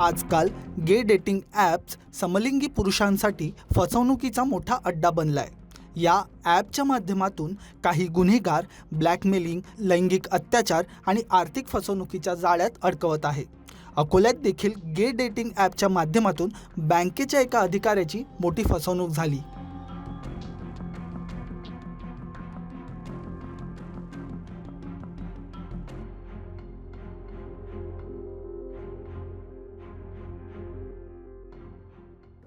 आजकाल gay dating apps समलिंगी पुरुषांसाठी फसवणुकीचा मोठा अड्डा बनलाय. या ॲपच्या माध्यमातून काही गुन्हेगार ब्लॅकमेलिंग लैंगिक अत्याचार आणि आर्थिक फसवणुकीच्या जाळ्यात अडकवत आहे. अकोल्यात देखील गे डेटिंग ॲपच्या माध्यमातून बँकेच्या एका अधिकाऱ्याची मोठी फसवणूक झाली.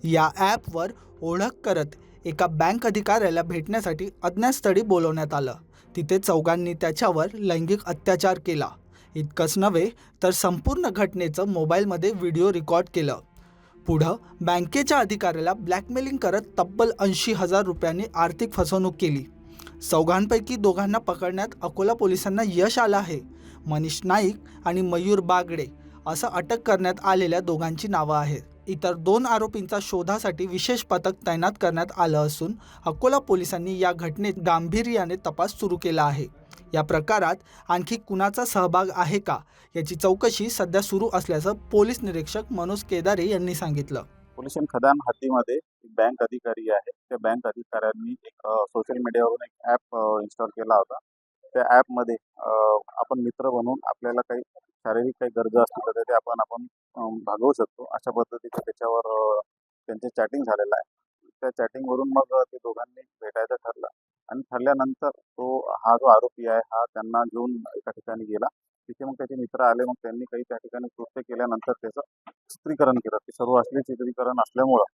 या ॲपवर ओळख करत एका बँक अधिकाऱ्याला भेटण्यासाठी अज्ञातस्थळी बोलवण्यात आलं. तिथे चौघांनी त्याच्यावर लैंगिक अत्याचार केला. इतकंच नव्हे तर संपूर्ण घटनेचं मोबाईलमध्ये व्हिडिओ रेकॉर्ड केलं. पुढं बँकेच्या अधिकाऱ्याला ब्लॅकमेलिंग करत तब्बल ऐंशी हजार रुपयांनी आर्थिक फसवणूक केली. चौघांपैकी दोघांना पकडण्यात अकोला पोलिसांना यश आलं आहे. मनीष नाईक आणि मयूर बागडे असं अटक करण्यात आलेल्या दोघांची नावं आहेत. इतर दोन आरोपींचा शोधासाठी विशेष पथक तैनात करण्यात आलं असून अकोला पोलिसांनी या घटनेत गांभीर्याने तपास सुरू केला आहे. या प्रकारात आणखी कुणाचा सहभाग आहे का याची चौकशी सध्या सुरू असल्याचं पोलीस निरीक्षक मनोज केदारे यांनी सांगितलं. पोलिशन खदान हद्दीमध्ये एक बँक अधिकारी आहे. त्या बँक अधिकाऱ्यांनी एक सोशल मीडियावरून एक ॲप इन्स्टॉल केला होता. त्या ॲपमध्ये आपण मित्र बनून आपल्याला काही शारीरिक काही गरजा असतील तर ते आपण आपण भागवू शकतो. अशा पद्धतीचं त्याच्यावर त्यांचे चॅटिंग झालेलं आहे. त्या चॅटिंगवरून मग ते दोघांनी भेटायचं ठरलं आणि ठरल्यानंतर तो हा जो आरोपी आहे हा त्यांना घेऊन एका ठिकाणी गेला. तिथे मग त्याचे मित्र आले मग त्यांनी काही त्या ठिकाणी कृत्य केल्यानंतर त्याचं चित्रीकरण केलं. ते सर्व असले चित्रीकरण असल्यामुळं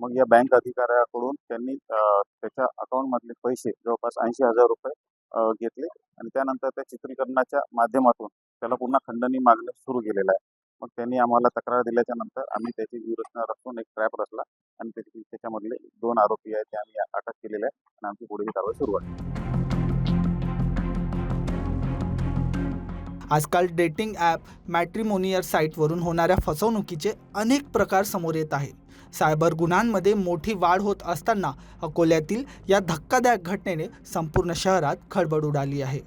मग या बँक अधिकाऱ्याकडून त्यांनी त्याच्या अकाउंटमधले पैसे जवळपास ऐंशी हजार रुपये घेतले आणि त्यानंतर त्या चित्रीकरणाच्या माध्यमातून त्याला पुन्हा खंडणी मागणे सुरू केलेलं आहे. मग त्यांनी आम्हाला तक्रार दिल्याच्या नंतर आम्ही त्याची व्यूहरचना रचून एक ट्रॅप रचला आणि त्याची त्याच्यामधले दोन आरोपी आहेत ते आम्ही अटक केलेले आहे आणि आमची पुढील कारवाई सुरू आहे. आजकाल डेटिंग ॲप मॅट्रिमोनियर साईटवरून होणाऱ्या फसवणुकीचे अनेक प्रकार समोर येत आहेत. सायबर गुन्ह्यांमध्ये मोठी वाढ होत असताना अकोल्यातील या धक्कादायक घटनेने संपूर्ण शहरात खळबळ उडाली आहे.